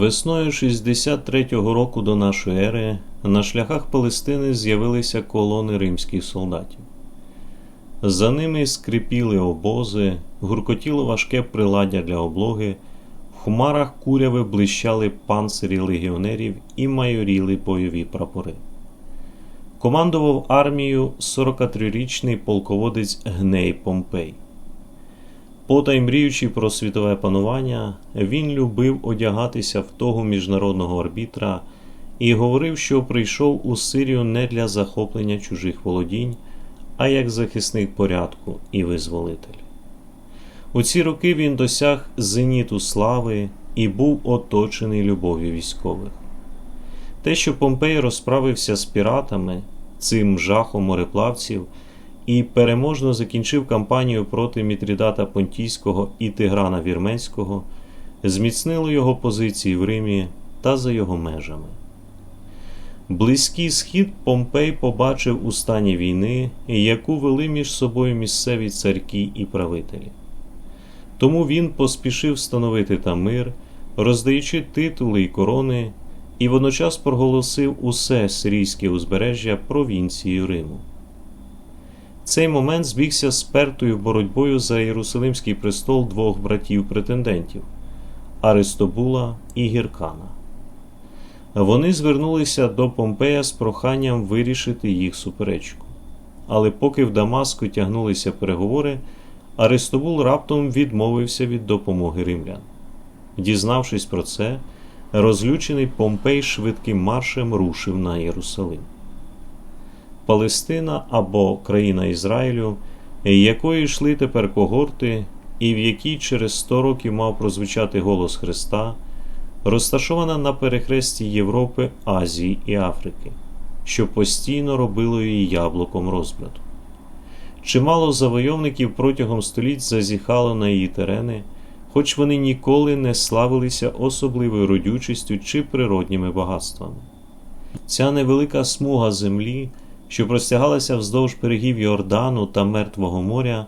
Весною 63-го року до нашої ери на шляхах Палестини з'явилися колони римських солдатів. За ними скрипіли обози, гуркотіло важке приладдя для облоги, в хмарах куряви блищали панцирі легіонерів і майоріли бойові прапори. Командував армією 43-річний полководець Гней Помпей. Потай мріючи про світове панування, він любив одягатися в того міжнародного арбітра і говорив, що прийшов у Сирію не для захоплення чужих володінь, а як захисник порядку і визволитель. У ці роки він досяг зеніту слави і був оточений любов'ю військових. Те, що Помпей розправився з піратами, цим жахом мореплавців і переможно закінчив кампанію проти Мітрідата Понтійського і Тиграна Вірменського, зміцнило його позиції в Римі та за його межами. Близький схід Помпей побачив у стані війни, яку вели між собою місцеві царки і правителі. Тому він поспішив встановити там мир, роздаючи титули й корони, і водночас проголосив усе сирійське узбережжя провінцією Риму. Цей момент збігся з пертою боротьбою за Єрусалимський престол двох братів-претендентів Аристобула і Гіркана. Вони звернулися до Помпея з проханням вирішити їх суперечку. Але поки в Дамаску тягнулися переговори, Аристобул раптом відмовився від допомоги римлян. Дізнавшись про це, розлючений Помпей швидким маршем рушив на Єрусалим. Палестина або країна Ізраїлю, якої йшли тепер когорти, і в якій через 100 років мав прозвучати голос Христа, розташована на перехресті Європи, Азії і Африки, що постійно робило її яблуком розбрату. Чимало завойовників протягом століть зазіхало на її терени, хоч вони ніколи не славилися особливою родючістю чи природніми багатствами. Ця невелика смуга землі що простягалася вздовж берегів Йордану та Мертвого моря,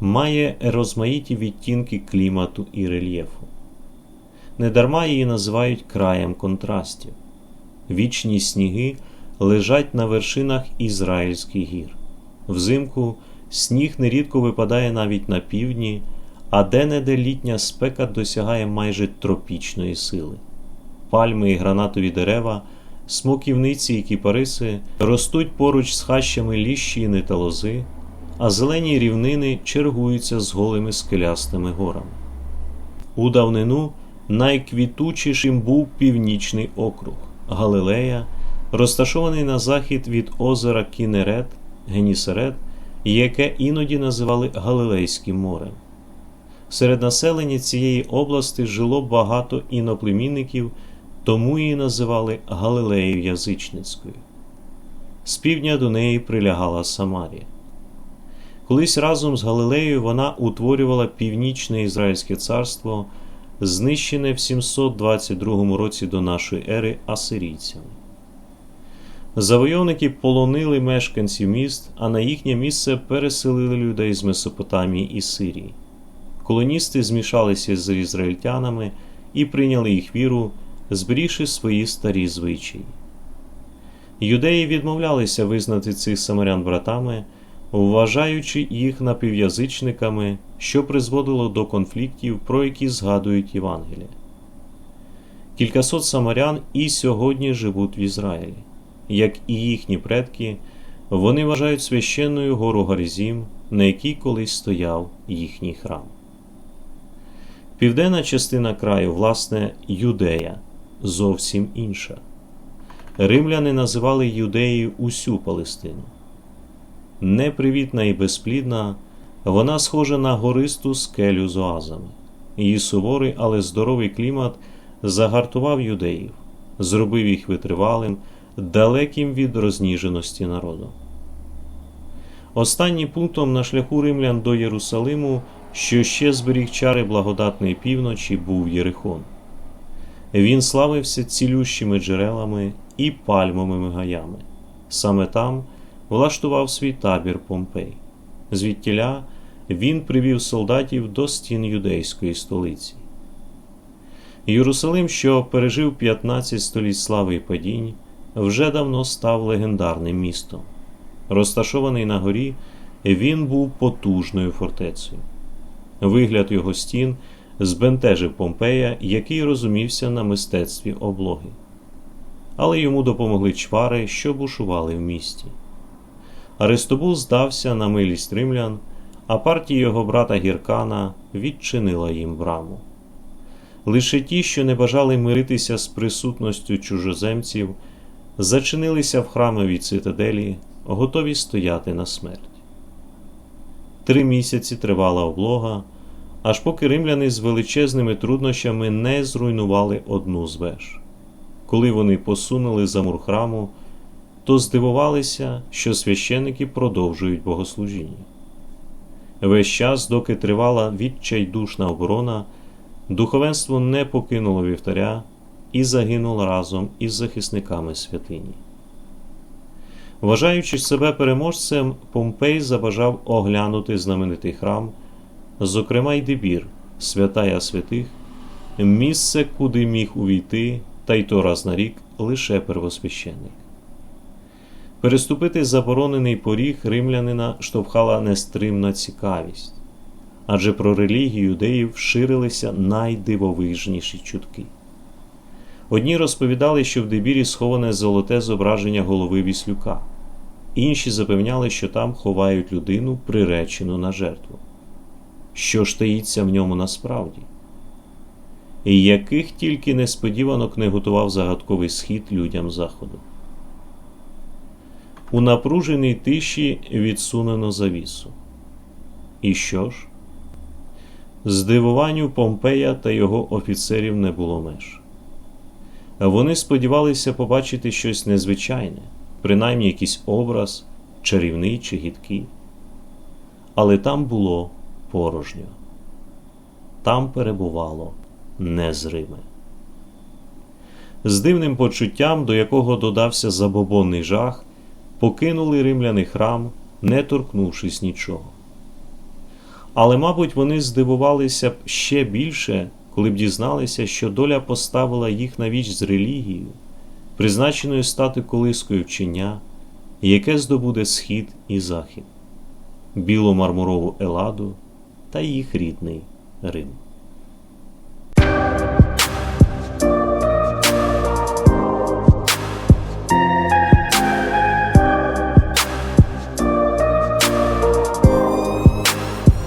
має розмаїті відтінки клімату і рельєфу. Недарма її називають краєм контрастів. Вічні сніги лежать на вершинах Ізраїльських гір. Взимку сніг нерідко випадає навіть на півдні, а де-не-де літня спека досягає майже тропічної сили. Пальми і гранатові дерева смоківниці і кіпариси ростуть поруч з хащами ліщини та лози, а зелені рівнини чергуються з голими скелястими горами. У давнину найквітучішим був північний округ Галилея, розташований на захід від озера Кінерет, Генісерет, яке іноді називали Галилейським морем. Серед населення цієї області жило багато іноплемінників тому її називали Галилеєю Язичницькою. З півдня до неї прилягала Самарія. Колись разом з Галилеєю вона утворювала північне Ізраїльське царство, знищене в 722 році до нашої ери асирійцями. Завойовники полонили мешканців міст, а на їхнє місце переселили людей з Месопотамії і Сирії. Колоністи змішалися з ізраїльтянами і прийняли їх віру зберігши свої старі звичаї. Юдеї відмовлялися визнати цих самарян братами, вважаючи їх напів'язичниками, що призводило до конфліктів, про які згадують Євангелія. Кількасот самарян і сьогодні живуть в Ізраїлі. Як і їхні предки, вони вважають священною гору Гаризім, на якій колись стояв їхній храм. Південна частина краю, власне, Юдея зовсім інша. Римляни називали юдеєю усю Палестину. Непривітна і безплідна, вона схожа на гористу скелю з оазами. Її суворий, але здоровий клімат загартував юдеїв, зробив їх витривалим, далеким від розніженості народу. Останнім пунктом на шляху римлян до Єрусалиму, що ще зберіг чари благодатної півночі, був Єрихон. Він славився цілющими джерелами і пальмовими гаями. Саме там влаштував свій табір Помпей. Звідтіля він привів солдатів до стін юдейської столиці. Єрусалим, що пережив 15 століть слави і падінь, вже давно став легендарним містом. Розташований на горі, він був потужною фортецею. Вигляд його стін збентежив Помпея, який розумівся на мистецтві облоги. Але йому допомогли чвари, що бушували в місті. Аристобул здався на милість римлян, а партія його брата Гіркана відчинила їм браму. Лише ті, що не бажали миритися з присутністю чужоземців, зачинилися в храмовій цитаделі, готові стояти на смерть. Три місяці тривала облога, аж поки римляни з величезними труднощами не зруйнували одну з веж. Коли вони посунули за мур храму, то здивувалися, що священники продовжують богослужіння. Весь час, доки тривала відчайдушна оборона, духовенство не покинуло вівтаря і загинуло разом із захисниками святині. Вважаючи себе переможцем, Помпей забажав оглянути знаменитий храм, зокрема й дебір, святая святих, місце, куди міг увійти, та й то раз на рік лише первосвященник. Переступити заборонений поріг римлянина штовхала нестримна цікавість, адже про релігію юдеїв ширилися найдивовижніші чутки. Одні розповідали, що в дебірі сховане золоте зображення голови віслюка, інші запевняли, що там ховають людину, приречену на жертву. Що ж таїться в ньому насправді? І яких тільки несподіванок не готував загадковий схід людям заходу. У напруженій тиші відсунено завісу. І що ж? Здивуванню Помпея та його офіцерів не було меж. Вони сподівалися побачити щось незвичайне, принаймні якийсь образ, чарівний чи гідкий. Але там було порожньо, там перебувало незриме. З дивним почуттям, до якого додався забобонний жах, покинули римляни храм, не торкнувшись нічого. Але, мабуть, вони здивувалися б ще більше, коли б дізналися, що доля поставила їх на віч з релігією, призначеною стати колискою вчення, яке здобуде схід і захід, білу мармурову еладу та їх рідний Рим.